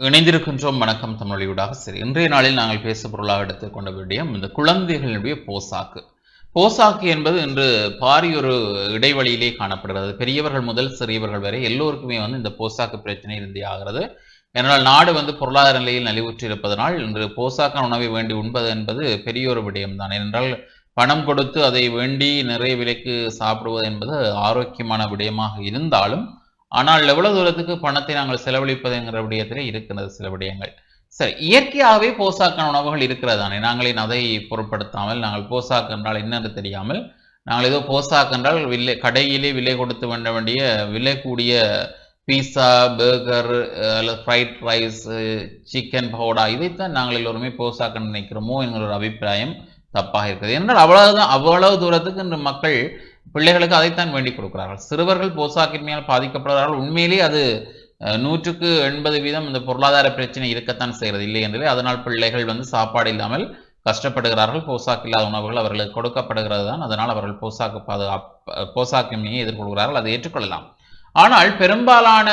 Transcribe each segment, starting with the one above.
இணைந்திருக்கின்றோம். வணக்கம் தமிழியூடாக சரி இன்றைய நாளில் நாங்கள் பேச பொருளாக எடுத்துக்கொண்ட விடயம் இந்த குழந்தைகளுடைய போசாக்கு. போசாக்கு என்பது இன்று பாரியொரு இடைவெளியிலே காணப்படுகிறது. பெரியவர்கள் முதல் சிறியவர்கள் வரை எல்லோருக்குமே வந்து இந்த போசாக்கு பிரச்சனை இருந்தே ஆகிறது. ஏனால் நாடு வந்து பொருளாதார நிலையில் நலிவுற்று இருப்பதனால் இன்று போசாக்கான உணவை வேண்டி உண்பது என்பது பெரிய ஒரு விடயம்தான் ஏனென்றால் பணம் கொடுத்து அதை வேண்டி நிறைய விலைக்கு சாப்பிடுவது என்பது ஆரோக்கியமான விடயமாக இருந்தாலும் ஆனால் எவ்வளவு தூரத்துக்கு பணத்தை நாங்கள் செலவழிப்பதுங்கிற விடயத்தில் இருக்கிறது சில விடயங்கள். சரி இயற்கையாகவே போசாக்கான உணவுகள் இருக்கிறதானே? நாங்களே அதை பொருட்படுத்தாமல் நாங்கள் போசாக்கு என்றால் என்னென்று தெரியாமல் நாங்கள் ஏதோ போசாக்கு என்றால் விலை கடையிலே விலை கொடுத்து வேண்ட வேண்டிய விலை கூடிய பீஸா பர்கர் அல்லது ஃப்ரைட் ரைஸ் சிக்கன் பவுடா இதைத்தான் நாங்கள் எல்லோருமே போசாக்கு நினைக்கிறோமோ என்கிற ஒரு அபிப்பிராயம் தப்பாக இருக்குது என்றால் அவ்வளவுதான் அவ்வளவு தூரத்துக்கு இன்று மக்கள் பிள்ளைகளுக்கு அதைத்தான் வேண்டி கொடுக்கிறார்கள். சிறுவர்கள் போசாக்கின்மையால் பாதிக்கப்படுகிறார்கள் உண்மையிலேயே அது நூற்றுக்கு எண்பது வீதம் இந்த பொருளாதார பிரச்சனை இருக்கத்தான் செய்கிறது. இல்லை என்றே அதனால் பிள்ளைகள் வந்து சாப்பாடு இல்லாமல் கஷ்டப்படுகிறார்கள். போசாக்கு இல்லாத உணவுகள் அவர்களுக்கு கொடுக்கப்படுகிறது தான். அதனால் அவர்கள் போசாக்கு பாதுகாப்பு போசாக்கின்மையை எதிர்கொள்கிறார்கள். அதை ஏற்றுக்கொள்ளலாம். ஆனால் பெரும்பாலான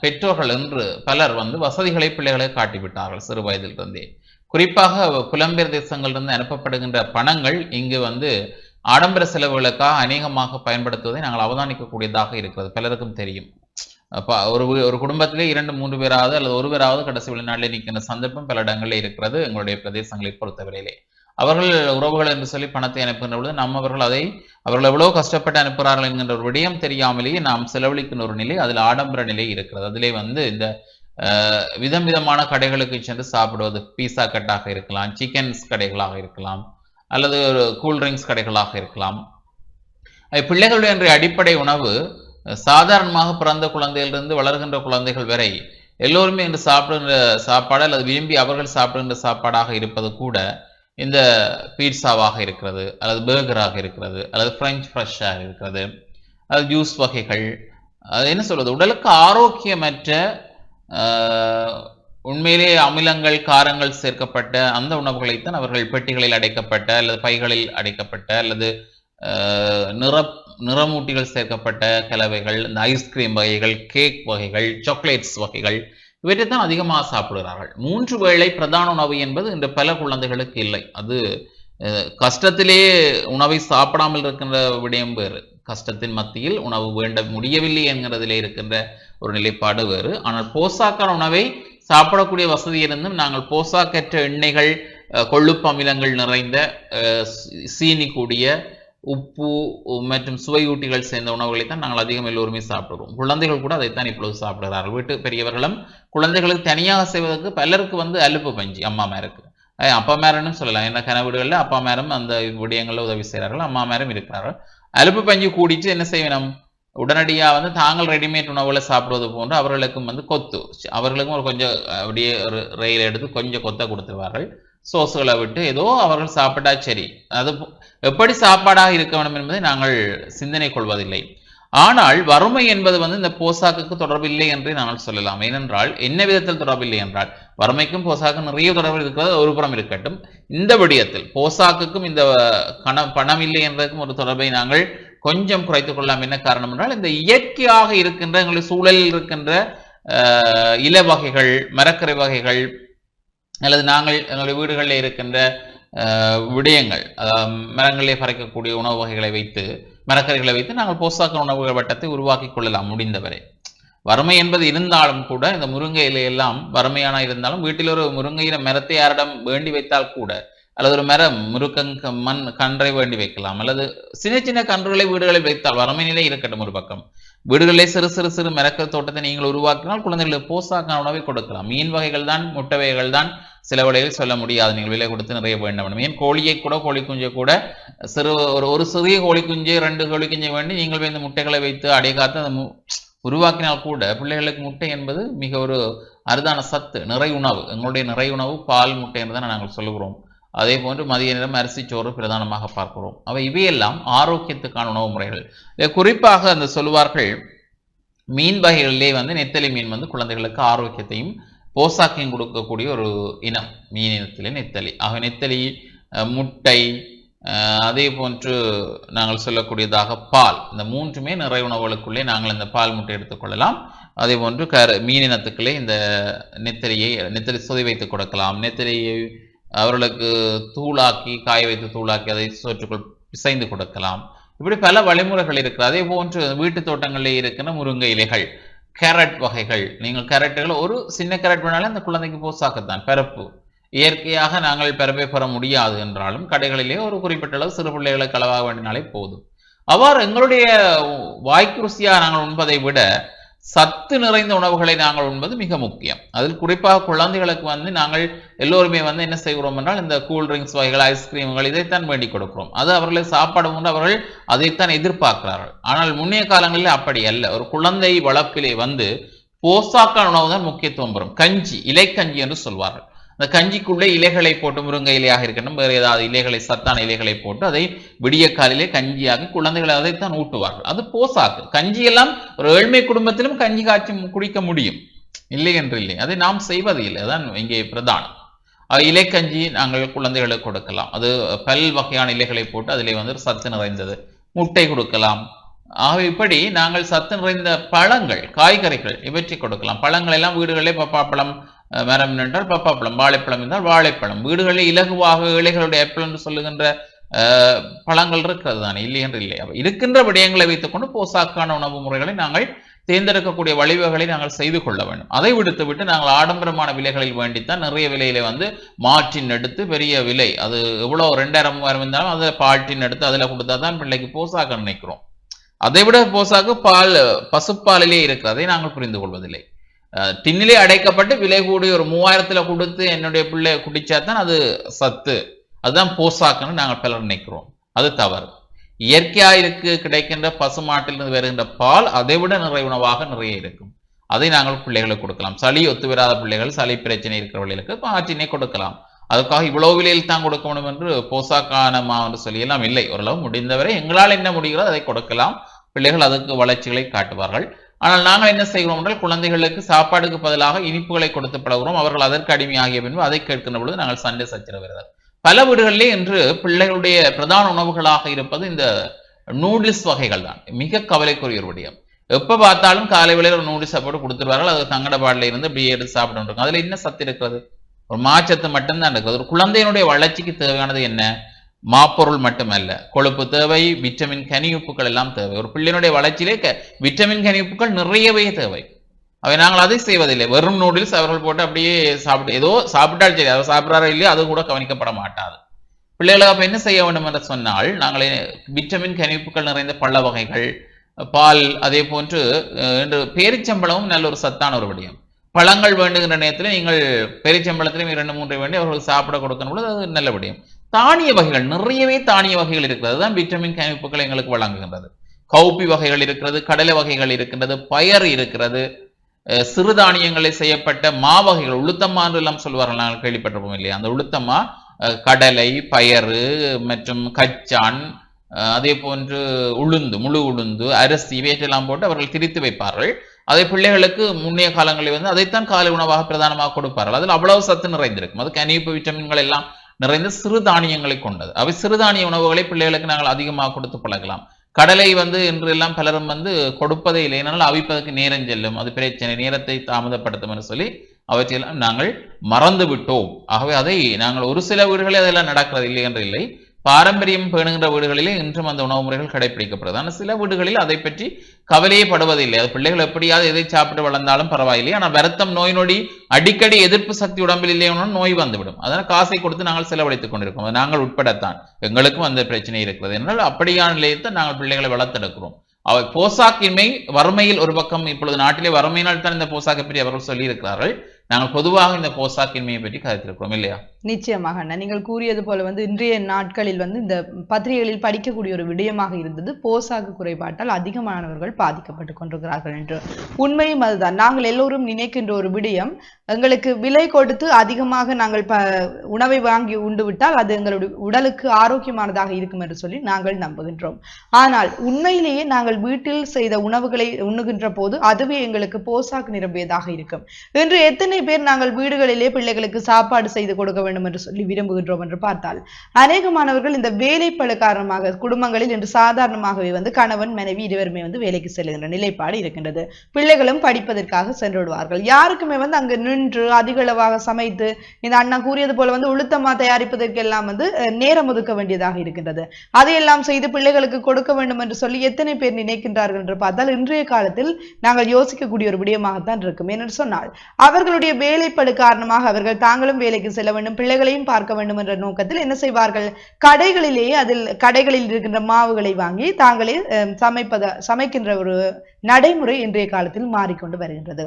பெற்றோர்கள் என்று பலர் வந்து வசதிகளை பிள்ளைகளை காட்டிவிட்டார்கள் சிறு வயதிலிருந்தே. குறிப்பாக புலம்பெயர் தேசங்களிலிருந்து அனுப்பப்படுகின்ற பணங்கள் இங்கு வந்து ஆடம்பர செலவுகளுக்காக அநேகமாக பயன்படுத்துவதை நாங்கள் அவதானிக்கக்கூடியதாக இருக்கிறது. பலருக்கும் தெரியும். அப்ப ஒரு ஒரு குடும்பத்திலே இரண்டு மூன்று பேராவது அல்லது ஒரு பேராவது கடைசி வெளிநாட்டில் நிற்கின்ற சந்தர்ப்பம் பல இடங்களில் இருக்கிறது எங்களுடைய பிரதேசங்களை பொறுத்தவரையிலே. அவர்கள் உறவுகள் என்று சொல்லி பணத்தை அனுப்புகின்ற பொழுது நம்மவர்கள் அதை அவர்கள் எவ்வளவு கஷ்டப்பட்டு அனுப்புகிறார்கள் என்கின்ற ஒரு விடயம் தெரியாமலேயே நாம் செலவழிக்கின்ற ஒரு நிலை அதில் ஆடம்பர நிலை இருக்கிறது. அதிலே வந்து இந்த விதம் விதமான கடைகளுக்கு சென்று சாப்பிடுவது பீஸா கட்டாக இருக்கலாம் சிக்கன்ஸ் கடைகளாக இருக்கலாம் அல்லது ஒரு கூல்ட்ரிங்க்ஸ் கடைகளாக இருக்கலாம். பிள்ளைகளுடைய அடிப்படை உணவு சாதாரணமாக பிறந்த குழந்தையிலிருந்து வளர்கின்ற குழந்தைகள் வரை எல்லோருமே இன்று சாப்பிடுகின்ற சாப்பாடு அல்லது விரும்பி அவர்கள் சாப்பிடுகின்ற சாப்பாடாக இருப்பது கூட இந்த பீட்சாவாக இருக்கிறது அல்லது பேர்கராக இருக்கிறது அல்லது ஃப்ரெஞ்ச் ஃப்ரெஷ்ஷாக இருக்கிறது அது ஜூஸ் வகைகள். அது என்ன சொல்வது உடலுக்கு ஆரோக்கியமற்ற உண்மையிலே அமிலங்கள் காரங்கள் சேர்க்கப்பட்ட அந்த உணவுகளைத்தான் அவர்கள் பெட்டிகளில் அடைக்கப்பட்ட அல்லது பைகளில் அடைக்கப்பட்ட அல்லது நிற நிறமூட்டிகள் சேர்க்கப்பட்ட கலவைகள் இந்த ஐஸ்கிரீம் வகைகள் கேக் வகைகள் சாக்லேட்ஸ் வகைகள் இவற்றைத்தான் அதிகமாக சாப்பிடுகிறார்கள். மூன்று வேளை பிரதான உணவு என்பது இன்று பல குழந்தைகளுக்கு இல்லை. அது கஷ்டத்திலே உணவை சாப்பிடாமல் இருக்கின்ற விடயம் வேறு. கஷ்டத்தின் மத்தியில் உணவு வேண்ட முடியவில்லை என்கிறதிலே இருக்கின்ற ஒரு நிலைப்பாடு வேறு. ஆனால் போசாக்கான உணவை சாப்பிடக்கூடிய வசதி இருந்தும் நாங்கள் போசாக்கற்ற எண்ணெய்கள் கொழுப்பு அமிலங்கள் நிறைந்த சீனி கூடிய உப்பு மற்றும் சுவையூட்டிகள் சேர்ந்த உணவுகளை தான் நாங்கள் அதிகம் எல்லோருமே சாப்பிடுறோம். குழந்தைகள் கூட அதைத்தான் இப்பொழுது சாப்பிடுகிறார்கள். வீட்டு பெரியவர்களும் குழந்தைகளுக்கு தனியாக செய்வதற்கு பலருக்கு வந்து அலுப்பு பஞ்சு அம்மா மேருக்கு அப்பா மேரன்னு சொல்லலாம். என்ன கன வீடுகளில் அப்பா மேரம் அந்த விடயங்களில் உதவி செய்கிறார்கள் அம்மா மேரும் இருக்கிறார்கள். அலுப்பு பஞ்சு கூடிச்சு என்ன செய்யணும்? உடனடியாக வந்து தாங்கள் ரெடிமேட் உணவுகளை சாப்பிடுவது போன்று அவர்களுக்கும் வந்து கொத்து. அவர்களுக்கும் ஒரு கொஞ்சம் அப்படியே ஒரு ரயில் எடுத்து கொஞ்சம் கொத்த கொடுத்துருவார்கள். சோஸுகளை விட்டு ஏதோ அவர்கள் சாப்பிட்டா சரி. அது எப்படி சாப்பாடாக இருக்க வேண்டும் என்பதை நாங்கள் சிந்தனை கொள்வதில்லை. ஆனால் வறுமை என்பது வந்து இந்த போசாக்குக்கு தொடர்பில்லை என்றே நாங்கள் சொல்லலாம். ஏனென்றால் என்ன விதத்தில் தொடர்பில்லை என்றால் வறுமைக்கும் போசாக்கும் நிறைய தொடர்பு இருக்கிறது. ஒரு புறம் இருக்கட்டும். இந்த விடயத்தில் போசாக்குக்கும் இந்த கண பணம் இல்லை என்றதுக்கும் ஒரு தொடர்பை நாங்கள் கொஞ்சம் குறைத்துக் கொள்ளலாம். என்ன காரணம் என்றால் இந்த இயற்கையாக இருக்கின்ற எங்களுடைய சூழலில் இருக்கின்ற இல வகைகள் மரக்கரை வகைகள் அல்லது நாங்கள் எங்களுடைய வீடுகளில் இருக்கின்ற விடயங்கள் அதாவது மரங்களிலே பறக்கக்கூடிய உணவு வகைகளை வைத்து மரக்கறிகளை வைத்து நாங்கள் போசாக்க உணவு வட்டத்தை உருவாக்கி கொள்ளலாம் முடிந்தவரை. வறுமை என்பது இருந்தாலும் கூட இந்த முருங்கை இலையெல்லாம் வறுமையான இருந்தாலும் வீட்டில் ஒரு முருங்கையின மரத்தை யாரிடம் வேண்டி வைத்தால் கூட அல்லது ஒரு மரம் முருக்கங்க மண் கன்றை வேண்டி வைக்கலாம். அல்லது சின்ன சின்ன கன்றுகளை வீடுகளில் வைத்தால் வறுமை நிலை இருக்கட்டும் ஒரு பக்கம். வீடுகளிலே சிறு சிறு சிறு மரக்க தோட்டத்தை நீங்கள் உருவாக்கினால் குழந்தைகளுக்கு போசாக்கான உணவை கொடுக்கலாம். மீன் வகைகள் தான் முட்டை வகைகள் தான் சில வேளையில் சொல்ல முடியாது. நீங்கள் விலை கொடுத்து நிறைய வேண்டும். மீன் ஏன் கோழியை கூட கோழி குஞ்சை கூட சிறு ஒரு ஒரு சிறிய கோழி குஞ்சு ரெண்டு கோழி குஞ்சை வேண்டி நீங்கள் போய் இந்த முட்டைகளை வைத்து அடை காத்து அந்த மு- உருவாக்கினால் கூட பிள்ளைகளுக்கு முட்டை என்பது மிக ஒரு அரிதான சத்து நிறை உணவு. எங்களுடைய நிறை உணவு பால் முட்டை என்று தான் நாங்கள் சொல்லுகிறோம். அதே போன்று மதிய நேரம் அரிசி சோறு பிரதானமாக பார்க்கிறோம். அவை இவையெல்லாம் ஆரோக்கியத்துக்கான உணவு முறைகள். குறிப்பாக அந்த சொல்லுவார்கள் மீன் வகைகளிலே வந்து நெத்தலி மீன் வந்து குழந்தைகளுக்கு ஆரோக்கியத்தையும் போசாக்கையும் கொடுக்கக்கூடிய ஒரு இனம் மீன் இனத்திலே நெத்தலி. ஆக நெத்தலி முட்டை அதே போன்று நாங்கள் சொல்லக்கூடியதாக பால். இந்த மூன்றுமே நிறை உணவுகளுக்குள்ளே நாங்கள் இந்த பால் முட்டை எடுத்துக்கொள்ளலாம் அதே போன்று கர மீனினத்துக்களே இந்த நெத்தலியை நெத்தலி சொதி வைத்து கொடுக்கலாம். நெத்திரியை அவர்களுக்கு தூளாக்கி காய வைத்து தூளாக்கி அதை சோற்றுக்குள் பிசைந்து கொடுக்கலாம். இப்படி பல வழிமுறைகள் இருக்கு. அதே போன்று வீட்டு தோட்டங்களில் இருக்கிற முருங்கை இலைகள் கேரட் வகைகள். நீங்கள் கேரட்டுகள் ஒரு சின்ன கேரட் வேணாலும் அந்த குழந்தைக்கு போசாக்கத்தான். பிறப்பு இயற்கையாக நாங்கள் பிறப்பை பெற முடியாது என்றாலும் கடைகளிலே ஒரு குறிப்பிட்ட அளவு சிறு பிள்ளைகளை களவாக வேண்டினாலே போதும். அவ்வாறு எங்களுடைய வாய்க்குருசியாக நாங்கள் உண்பதை விட சத்து நிறைந்த உணவுகளை நாங்கள் உண்பது மிக முக்கியம். அதில் குறிப்பாக குழந்தைகளுக்கு வந்து நாங்கள் எல்லோருமே வந்து என்ன செய்கிறோம் என்றால் இந்த கூல் ட்ரிங்க்ஸ் வகைகள் ஐஸ்கிரீம்கள் இதைத்தான் வேண்டி கொடுக்கிறோம். அது அவர்களை சாப்பாடு உண்டு அவர்கள் அதைத்தான் எதிர்பார்க்கிறார்கள். ஆனால் முன்னைய காலங்களில் அப்படி அல்ல. ஒரு குழந்தை வளர்ப்பிலே வந்து போசாக்கான உணவு தான் முக்கியத்துவம் பெறும். கஞ்சி இலைக்கஞ்சி என்று சொல்வார்கள். அந்த கஞ்சிக்குள்ளே இலைகளை போட்டு முருங்கை இலையாக இருக்கட்டும் வேறு ஏதாவது இலைகளை சத்தான இலைகளை போட்டு அதை விடிய காலையிலே கஞ்சியாகி குழந்தைகளை அதைத்தான் ஊட்டுவார்கள். அது போசாக்கு. கஞ்சி எல்லாம் ஒரு ஏழ்மை குடும்பத்திலும் கஞ்சி காய்ச்சி குடிக்க முடியும். இல்லை என்று இல்லை. அதை நாம் செய்வது இல்லை. அதான் இங்கே பிரதானம். இலைக்கஞ்சி நாங்கள் குழந்தைகளுக்கு கொடுக்கலாம். அது பல் வகையான இலைகளை போட்டு அதிலே வந்து சத்து நிறைந்தது. முட்டை கொடுக்கலாம். ஆகவே இப்படி நாங்கள் சத்து நிறைந்த பழங்கள் காய்கறிகள் இவற்றை கொடுக்கலாம். பழங்கள் எல்லாம் வீடுகளிலே பப்பாப்பழம் மரம் என்றால் பப்பாப்பழம் வாழைப்பழம் என்றால் வாழைப்பழம். வீடுகளில் இலகுவாக இலைகளுடைய ஆப்பிள் என்று சொல்லுகின்ற அஹ், பழங்கள் இருக்கிறது தானே? இல்லை என்று இல்லை. இருக்கின்ற விடயங்களை வைத்துக்கொண்டு போசாக்கான உணவு முறைகளை நாங்கள் தேர்ந்தெடுக்கக்கூடிய வழிவகைகளை நாங்கள் செய்து கொள்ள வேண்டும். அதை விடுத்து விட்டு நாங்கள் ஆடம்பரமான விலைகளில் வேண்டித்தான் நிறைய விலையில வந்து மாற்றின் எடுத்து பெரிய விலை அது எவ்வளவு ரெண்டாயிரம் மூவாயிரம் இருந்தாலும் அதை பால்ட்டின் எடுத்து அதில் கொடுத்தா தான் பிள்ளைக்கு போசாக்க நினைக்கிறோம். அதை விட போசாக்கு பால் பசுப்பாலிலே இருக்கிறதை நாங்கள் புரிந்து கொள்வதில்லை. டின்னிலே அடைக்கப்பட்டு விலை கூடி ஒரு மூவாயிரத்துல கொடுத்து என்னுடைய பிள்ளை குடிச்சா தான் அது சத்து. அதுதான் போசாக்குன்னு நாங்கள் பலர் நினைக்கிறோம். அது தவறு. இயற்கையா இருக்கு கிடைக்கின்ற பசுமாட்டிலிருந்து வருகின்ற பால் அதை விட நிறைய உணவாக நிறைய இருக்கும். அதை நாங்கள் பிள்ளைகளுக்கு கொடுக்கலாம். சளி ஒத்து வராத பிள்ளைகள் சளி பிரச்சனை இருக்கிறவர்களுக்கு ஆற்றினை கொடுக்கலாம். அதுக்காக இவ்வளவு விலையில் தான் கொடுக்க வேண்டும் என்று போசாக்கானமா என்று சொல்லி எல்லாம் இல்லை. ஓரளவு முடிந்தவரை எங்களால் என்ன முடிகிறதோ அதை கொடுக்கலாம். பிள்ளைகள் அதுக்கு வளர்ச்சிகளை காட்டுவார்கள். ஆனால் நாங்கள் என்ன செய்கிறோம் என்றால் குழந்தைகளுக்கு சாப்பாடுக்கு பதிலாக இனிப்புகளை கொடுத்து பழகுறோம் அவர்கள் அதற்கு அடிமையாகிய பின்பு அதை கேட்கின்ற பொழுது நாங்கள் சண்டை சச்சரவு வருகிறது பல வீடுகளிலே இன்று பிள்ளைகளுடைய பிரதான உணவுகளாக இருப்பது இந்த நூடுல்ஸ் வகைகள் தான். மிக கவலைக்குரிய ஒரு விடயம். எப்ப பார்த்தாலும் காலை வேளையில் ஒரு நூடுல்ஸ் சாப்பாடு கொடுத்துருவார்கள். அது தங்கட இருந்து இப்படியே எடுத்து சாப்பிட்டு இருக்கும். அதுல என்ன சத்து இருக்கிறது? ஒரு மாச்சத்து மட்டும்தான் இருக்கிறது. ஒரு குழந்தையினுடைய வளர்ச்சிக்கு தேவையானது என்ன? மாப்பொருள் மட்டுமல்ல. கொழுப்பு தேவை விட்டமின் கனியுப்புகள் எல்லாம் தேவை. ஒரு பிள்ளையினுடைய வளர்ச்சியிலே விட்டமின் கனியுப்புகள் நிறையவே தேவை. அவை நாங்கள் அதை செய்வதில்லை. வெறும் நூடுல்ஸ் அவர்கள் போட்டு அப்படியே சாப்பிட்டு ஏதோ சாப்பிட்டால் சரி அவர் சாப்பிட்றாரோ இல்லையோ அது கூட கவனிக்கப்பட மாட்டாது. பிள்ளைகளுக்கு அப்போ என்ன செய்ய வேண்டும் என்று சொன்னால் நாங்கள் விட்டமின் கனிப்புகள் நிறைந்த பழ வகைகள் பால் அதே போன்று என்று இன்று நல்ல ஒரு சத்தான ஒரு விடயம் பழங்கள் வேண்டுகின்ற நேரத்தில் நீங்கள் பேரிச்சம்பழத்திலும் இரண்டு மூன்று வேண்டி அவர்களுக்கு சாப்பிட கொடுக்கணும் பொழுது அது நல்ல விடயம் தானிய வகைகள் நிறையவே தானிய வகைகள் இருக்கிறது. தான் விட்டமின் கணிப்புகளை எங்களுக்கு வழங்குகின்றது. கௌப்பி வகைகள் இருக்கிறது கடலை வகைகள் இருக்கின்றது பயர் இருக்கிறது சிறுதானியங்களை செய்யப்பட்ட மா வகைகள் உளுத்தம்மா என்று எல்லாம் சொல்வார்கள் நாங்கள் கேள்விப்பட்டிருப்போம் இல்லையா? அந்த உளுத்தம்மா கடலை பயறு மற்றும் கச்சான் அதே போன்று உளுந்து முழு உளுந்து அரிசி இவையெல்லாம் போட்டு அவர்கள் திரித்து வைப்பார்கள். அதை பிள்ளைகளுக்கு முன்னைய காலங்களில் வந்து அதைத்தான் காலை உணவாக பிரதானமாக கொடுப்பார்கள். அதில் அவ்வளவு சத்து நிறைந்திருக்கும். அது கனிப்பு விட்டமின்கள் எல்லாம் நிறைந்த சிறுதானியங்களை கொண்டது. அவை சிறுதானிய உணவுகளை பிள்ளைகளுக்கு நாங்கள் அதிகமாக கொடுத்து பழகலாம். கடலை வந்து இன்று எல்லாம் பலரும் வந்து கொடுப்பதே இல்லை. ஏனால் அவிப்பதற்கு நேரம் செல்லும். அது பிரச்சனை. நேரத்தை தாமதப்படுத்தும் என்று சொல்லி அவற்றையெல்லாம் நாங்கள் மறந்து விட்டோம் ஆகவே அதை நாங்கள் ஒரு சில வீடுகளில் அதெல்லாம் நடக்கிறது இல்லை என்று இல்லை. பாரம்பரியம் பேணுகின்ற வீடுகளிலே இன்றும் அந்த உணவு முறைகள் கடைபிடிக்கப்படுது ஆனால் சில வீடுகளில் அதை பற்றி கவலையே படுவதில்லை. அது பிள்ளைகள் எப்படியாவது எதை சாப்பிட்டு வளர்ந்தாலும் பரவாயில்லை. ஆனால் வருத்தம் நோய் நொடி அடிக்கடி எதிர்ப்பு சக்தி உடம்பில் இல்லையோனா நோய் வந்துவிடும். அதனால் காசை கொடுத்து நாங்கள் செலவழித்துக் கொண்டிருக்கோம். அது நாங்கள் உட்படத்தான். எங்களுக்கும் அந்த பிரச்சனை இருக்கிறது. என்றால் அப்படியான நிலையத்தை நாங்கள் பிள்ளைகளை வளர்த்தெடுக்கிறோம். அவை போசாக்கின்மை வறுமையில் ஒரு பக்கம் இப்பொழுது நாட்டிலே வறுமையினால் தான் இந்த போசாக்கை பற்றி அவர்கள் சொல்லியிருக்கிறார்கள். நாங்கள் பொதுவாக இந்த போசாக்கின்மையை பற்றி கருத்திருக்கிறோம் இல்லையா? நிச்சயமாக அண்ணா. நீங்கள் கூறியது போல வந்து இன்றைய நாட்களில் வந்து இந்த பத்திரிகைகளில் படிக்கக்கூடிய ஒரு விடயமாக இருந்தது. போசாக்கு குறைபாட்டால் அதிகமானவர்கள் பாதிக்கப்பட்டு கொண்டிருக்கிறார்கள் என்று. உண்மையும் அதுதான். நாங்கள் எல்லோரும் நினைக்கின்ற ஒரு விடயம் எங்களுக்கு விலை கொடுத்து அதிகமாக நாங்கள் ப உணவை வாங்கி உண்டு விட்டால் அது எங்களுடைய உடலுக்கு ஆரோக்கியமானதாக இருக்கும் என்று சொல்லி நாங்கள் நம்புகின்றோம். ஆனால் உண்மையிலேயே நாங்கள் வீட்டில் செய்த உணவுகளை உண்ணுகின்ற போது அதுவே எங்களுக்கு போசாக்கு நிரம்பியதாக இருக்கும். இன்று எத்தனை பேர் நாங்கள் வீடுகளிலே பிள்ளைகளுக்கு சாப்பாடு செய்து கொடுக்க வேண்டும் என்று சொல்லி விரும்புகின்றோம் என்று பார்த்தால் அநேகமானவர்கள் இந்த வேலைப்பழு காரணமாக குடும்பங்களில் இன்று சாதாரணமாகவே வந்து கணவன் மனைவி இருவருமே வந்து வேலைக்கு செல்லுகின்ற நிலைப்பாடு இருக்கின்றது. பிள்ளைகளும் படிப்பதற்காக சென்று விடுவார்கள். யாருக்குமே வந்து அங்கு நின்று அதிகளவாக சமைத்து இந்த அண்ணா கூறியது போல வந்து உளுத்தமா தயாரிப்பதற்கெல்லாம் வந்து நேரம் ஒதுக்க வேண்டியதாக இருக்கின்றது. அதையெல்லாம் செய்து பிள்ளைகளுக்கு கொடுக்க வேண்டும் என்று சொல்லி எத்தனை பேர் நினைக்கின்றார்கள் என்று பார்த்தால் இன்றைய காலத்தில் நாங்கள் யோசிக்கக்கூடிய ஒரு விடயமாகத்தான் இருக்கும். என்று சொன்னால் அவர்களுடைய வேலைப்படு காரணமாக அவர்கள் தாங்களும் வேலைக்கு செல்ல வேண்டும் பிள்ளைகளையும் பார்க்க வேண்டும் என்ற நோக்கத்தில் என்ன செய்வார்கள்? கடைகளிலேயே அதில் கடைகளில் இருக்கின்ற மாவுகளை வாங்கி தாங்களே சமைப்பத சமைக்கின்ற ஒரு நடைமுறை இன்றைய காலத்தில் மாறிக்கொண்டு வருகின்றது.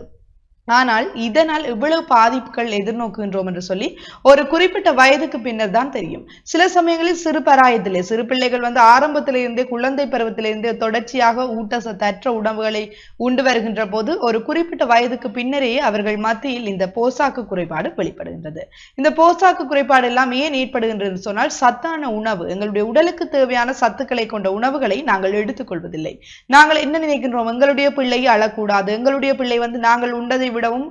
ஆனால் இதனால் இவ்வளவு பாதிப்புகள் எதிர்நோக்குகின்றோம் என்று சொல்லி ஒரு குறிப்பிட்ட வயதுக்கு பின்னர் தான் தெரியும். சில சமயங்களில் சிறு பராயத்திலே சிறு பிள்ளைகள் வந்து ஆரம்பத்திலிருந்தே குழந்தை பருவத்திலிருந்தே தொடர்ச்சியாக ஊட்டச்சத்தற்ற உணவுகளை உண்டு வருகின்ற போது ஒரு குறிப்பிட்ட வயதுக்கு பின்னரே அவர்கள் மத்தியில் இந்த போசாக்கு குறைபாடு வெளிப்படுகின்றது. இந்த போசாக்கு குறைபாடு எல்லாம் ஏன் ஏற்படுகின்றது சொன்னால் சத்தான உணவு எங்களுடைய உடலுக்கு தேவையான சத்துக்களை கொண்ட உணவுகளை நாங்கள் எடுத்துக்கொள்வதில்லை நாங்கள் என்ன நினைக்கின்றோம்? எங்களுடைய பிள்ளை அழக்கூடாது எங்களுடைய பிள்ளை வந்து நாங்கள் உண்டதை விடவும்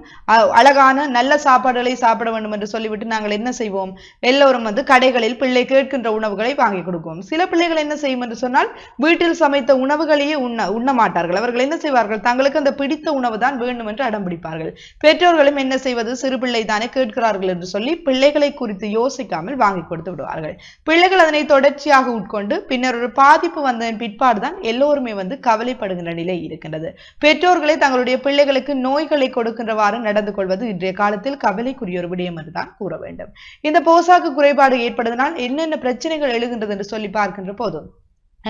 அழகான நல்ல சாப்பாடுகளை சாப்பிட வேண்டும் என்று சொல்லிவிட்டு நாங்கள் என்ன செய்வோம்? எல்லோரும் வந்து கடைகளில் பிள்ளை கேட்கின்ற உணவுகளை வாங்கி கொடுப்போம். சில பிள்ளைகள் என்ன செய்யும் என்று சொன்னால் வீட்டில் சமைத்த உணவுகளையே உண்ண உண்ண மாட்டார்கள். அவர்கள் என்ன செய்வார்கள்? தங்களுக்கு அந்த பிடித்த உணவு தான் வேண்டும் என்று அடம் பிடிப்பார்கள். பெற்றோர்களும் என்ன செய்வது? சிறு பிள்ளை தானே கேட்கிறார்கள் என்று சொல்லி பிள்ளைகளை குறித்து யோசிக்காமல் வாங்கி கொடுத்து விடுவார்கள். பிள்ளைகள் அதனை தொடர்ச்சியாக உட்கொண்டு பின்னர் ஒரு பாதிப்பு வந்ததன் பிற்பாடு தான் எல்லோருமே வந்து கவலைப்படுகின்ற நிலை இருக்கின்றது. பெற்றோர்களே தங்களுடைய பிள்ளைகளுக்கு நோய்களை கொடுக்க கொடுக்கின்றவாறு நடந்து கொள்வது இன்றைய காலத்தில் கவலைக்குரிய ஒரு விடயம் என்றுதான் கூற வேண்டும் இந்த போசாக்கு குறைபாடு ஏற்படுவதனால் என்னென்ன பிரச்சனைகள் எழுகின்றது என்று சொல்லி பார்க்கின்ற போதும்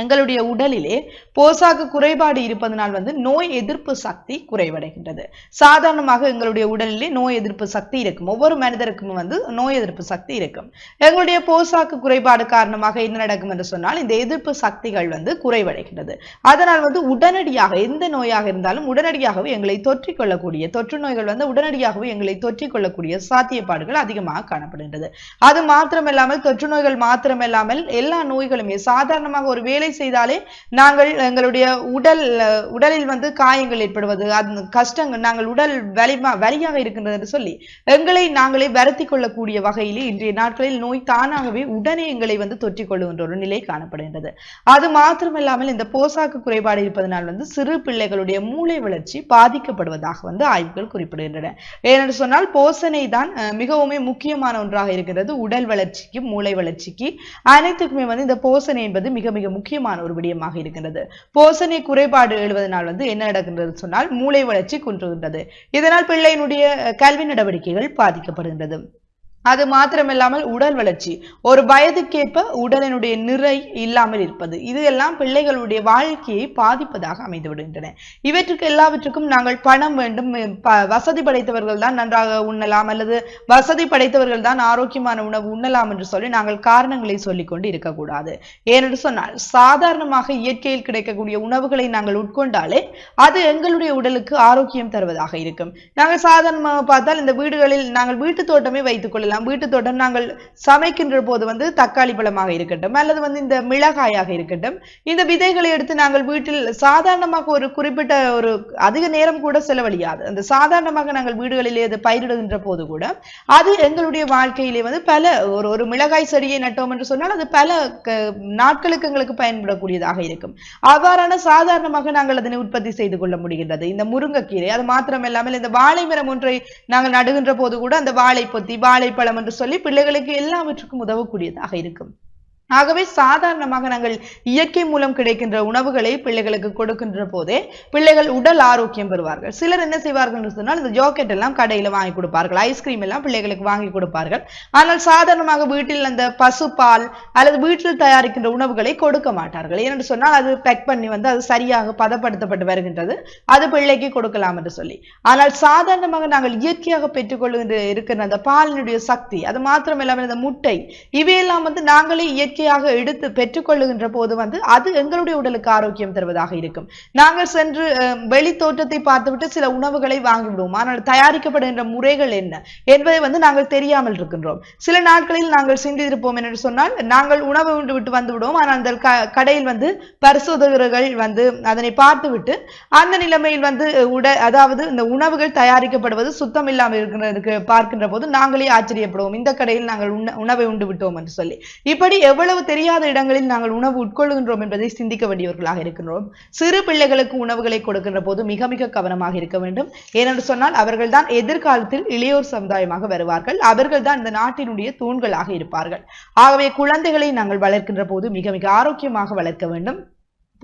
எங்களுடைய உடலிலே போசாக்கு குறைபாடு இருப்பதனால் வந்து நோய் எதிர்ப்பு சக்தி குறைவடைகின்றது. சாதாரணமாக எங்களுடைய உடலிலே நோய் எதிர்ப்பு சக்தி இருக்கும். ஒவ்வொரு மனிதருக்கும் வந்து நோய் எதிர்ப்பு சக்தி இருக்கும். எங்களுடைய போசாக்கு குறைபாடு காரணமாக என்ன நடக்கும் என்று சொன்னால் இந்த எதிர்ப்பு சக்திகள் வந்து குறைவடைகின்றது. அதனால் வந்து உடனடியாக எந்த நோயாக இருந்தாலும் உடனடியாகவே எங்களை தொற்றிக் கொள்ளக்கூடிய தொற்று நோய்கள் வந்து உடனடியாகவே எங்களை தொற்றிக் கொள்ளக்கூடிய சாத்தியப்பாடுகள் அதிகமாக காணப்படுகின்றது. அது மாத்திரமில்லாமல் தொற்று நோய்கள் மாத்திரமில்லாமல் எல்லா நோய்களுமே சாதாரணமாக ஒரு வேலை வேலை செய்தாலே நாங்கள் எங்களுடைய உடல் உடலில் வந்து காயங்கள் ஏற்படுவது அது கஷ்டங்கள் நாங்கள் உடல் வலிமா வலியாக இருக்கின்றது என்று சொல்லி எங்களை நாங்களே வருத்தி கொள்ளக்கூடிய வகையிலே இன்றைய நாட்களில் நோய் தானாகவே உடனே எங்களை வந்து தொற்றிக் கொள்ளுகின்ற ஒரு நிலை காணப்படுகின்றது. அது மாத்திரமில்லாமல் இந்த போசாக்கு குறைபாடு இருப்பதனால் வந்து சிறு பிள்ளைகளுடைய மூளை வளர்ச்சி பாதிக்கப்படுவதாக வந்து ஆய்வுகள் குறிப்பிடுகின்றன. ஏனென்று சொன்னால் போசனை தான் மிகவுமே முக்கியமான ஒன்றாக இருக்கிறது உடல் வளர்ச்சிக்கு மூளை வளர்ச்சிக்கு அனைத்துக்குமே வந்து இந்த போசனை என்பது மிக மிக முக்கிய முக்கியமான ஒரு விடயமாக இருக்கின்றது. போசணி குறைபாடு எழுவதனால் வந்து என்ன நடக்கின்றது சொன்னால் மூளை வளர்ச்சி குன்றுகின்றது. இதனால் பிள்ளையினுடைய கல்வி நடவடிக்கைகள் பாதிக்கப்படுகின்றது. அது மாத்திரமில்லாமல் உடல் வளர்ச்சி. ஒரு வயதுக்கேற்ப உடலினுடைய நிறை இல்லாமல் இருப்பது. இது எல்லாம் பிள்ளைகளுடைய வாழ்க்கையை பாதிப்பதாக அமைந்து விடுகின்றன. இவற்றுக்கு எல்லாவற்றுக்கும் நாங்கள் பணம் வேண்டும். வசதி படைத்தவர்கள் தான் நன்றாக உண்ணலாம் அல்லது வசதி படைத்தவர்கள் தான் ஆரோக்கியமான உணவு உண்ணலாம் என்று சொல்லி நாங்கள் காரணங்களை சொல்லிக்கொண்டு இருக்கக்கூடாது. ஏனென்று சொன்னால் சாதாரணமாக இயற்கையில் கிடைக்கக்கூடிய உணவுகளை நாங்கள் உட்கொண்டாலே அது எங்களுடைய உடலுக்கு ஆரோக்கியம் தருவதாக இருக்கும். நாங்கள் சாதாரணமாக பார்த்தால் இந்த வீடுகளில் நாங்கள் வீட்டு தோட்டமே வைத்துக் கொள்ளலாம். வீட்டு தோட்டம் நாங்கள் சமைக்கின்ற போது வந்து தக்காளி பழமாக இருக்கட்டும் அல்லது வந்து இந்த மிளகாயாக இருக்கட்டும். இந்த விதைகளை எடுத்து நாங்கள் வீட்டில் சாதாரணமாக ஒரு குறிப்பிட்ட ஒரு அதிக நேரம் கூட செலவழியாது. அந்த சாதாரணமாக நாங்கள் வீடுகளிலே அது பயிரிடுகின்ற போது கூட அது எங்களுடைய வாழ்க்கையிலே வந்து பல ஒரு ஒரு மிளகாய் செடியை நட்டோம் என்று சொன்னால் அது பல நாட்களுக்கு எங்களுக்கு பயன்படக்கூடியதாக இருக்கும். அவ்வாறான சாதாரணமாக நாங்கள் அதனை உற்பத்தி செய்து கொள்ள முடிகின்றது. இந்த முருங்கைக்கீரை அது மாத்திரம் இல்லாமல் இந்த வாழை மரம் ஒன்றை நாங்கள் நடுகின்ற போது கூட அந்த வாழை பொத்தி பழம் என்று சொல்லி பிள்ளைகளுக்கு எல்லாவற்றுக்கும் உதவக்கூடியதாக இருக்கும். ஆகவே சாதாரணமாக நாங்கள் இயற்கை மூலம் கிடைக்கின்ற உணவுகளை பிள்ளைகளுக்கு கொடுக்கின்ற போதே பிள்ளைகள் உடல் ஆரோக்கியம் பெறுவார்கள். சிலர் என்ன செய்வார்கள் சொன்னால் இந்த ஜாக்கெட் எல்லாம் கடையில் வாங்கி கொடுப்பார்கள். ஐஸ்கிரீம் எல்லாம் பிள்ளைகளுக்கு வாங்கி கொடுப்பார்கள். ஆனால் சாதாரணமாக வீட்டில் அந்த பசுப்பால் அல்லது வீட்டில் தயாரிக்கின்ற உணவுகளை கொடுக்க மாட்டார்கள். ஏனென்று சொன்னால் அது பேக் பண்ணி வந்து அது சரியாக பதப்படுத்தப்பட்டு வருகின்றது. அது பிள்ளைக்கு கொடுக்கலாம் என்று சொல்லி. ஆனால் சாதாரணமாக நாங்கள் இயற்கையாக பெற்றுக்கொள்கின்ற இருக்கிற அந்த பாலினுடைய சக்தி அது மாத்திரமில்லாமல் இந்த முட்டை இவையெல்லாம் வந்து நாங்களே இயற்கை இயற்கையாக எடுத்து பெற்றுக்கொள்ளுகின்ற போது வந்து அது எங்களுடைய உடலுக்கு ஆரோக்கியம் தருவதாக இருக்கும். நாங்கள் சென்று வெளி தோற்றத்தை பார்த்துவிட்டு சில உணவுகளை வாங்கிவிடுவோம். ஆனால் தயாரிக்கப்படுகின்ற முறைகள் என்ன என்பதை வந்து நாங்கள் தெரியாமல் இருக்கின்றோம். சில நாட்களில் நாங்கள் சிந்திருப்போம் என்று சொன்னால் நாங்கள் உணவு உண்டு விட்டு வந்து விடுவோம். ஆனால் அந்த கடையில் வந்து பரிசோதகர்கள் வந்து அதனை பார்த்துவிட்டு அந்த நிலைமையில் வந்து உட அதாவது இந்த உணவுகள் தயாரிக்கப்படுவது சுத்தம் இல்லாமல் இருக்கிறதுக்கு பார்க்கின்ற போது நாங்களே ஆச்சரியப்படுவோம். இந்த கடையில் நாங்கள் உணவை உண்டு விட்டோம் என்று சொல்லி. இப்படி எவ்வளவு தெரியாத இடங்களில் நாங்கள் உணவு உட்கொள்கின்றோம் என்பதை சிந்திக்க வேண்டியவர்களாக இருக்கின்றோம். சிறு பிள்ளைகளுக்கு உணவுகளை கொடுக்கின்ற போது மிக மிக கவனமாக இருக்க வேண்டும். ஏனென்று சொன்னால் அவர்கள்தான் எதிர்காலத்தில் இளையோர் சமுதாயமாக வருவார்கள். அவர்கள்தான் இந்த நாட்டினுடைய தூண்களாக இருப்பார்கள். ஆகவே குழந்தைகளை நாங்கள் வளர்க்கின்ற போது மிக மிக ஆரோக்கியமாக வளர்க்க வேண்டும்.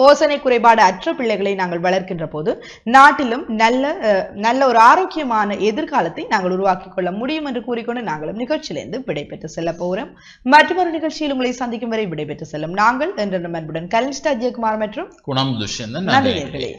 போசனை குறைபாடு அற்ற பிள்ளைகளை நாங்கள் வளர்க்கின்ற போது நாட்டிலும் நல்ல நல்ல ஒரு ஆரோக்கியமான எதிர்காலத்தை நாங்கள் உருவாக்கிக் கொள்ள முடியும் என்று கூறிக்கொண்டு நாங்களும் நிகழ்ச்சியிலிருந்து விடைபெற்று செல்ல போகிறோம். மற்றொரு நிகழ்ச்சியில் உங்களை சந்திக்கும் வரை விடைபெற்று செல்லும் நாங்கள் என்ற அன்புடன் கலின்ஸ்டா ஜெயக்குமார் மற்றும் குணம் துஷ்யந்தன் நன்றி. நன்றி நேயர்களே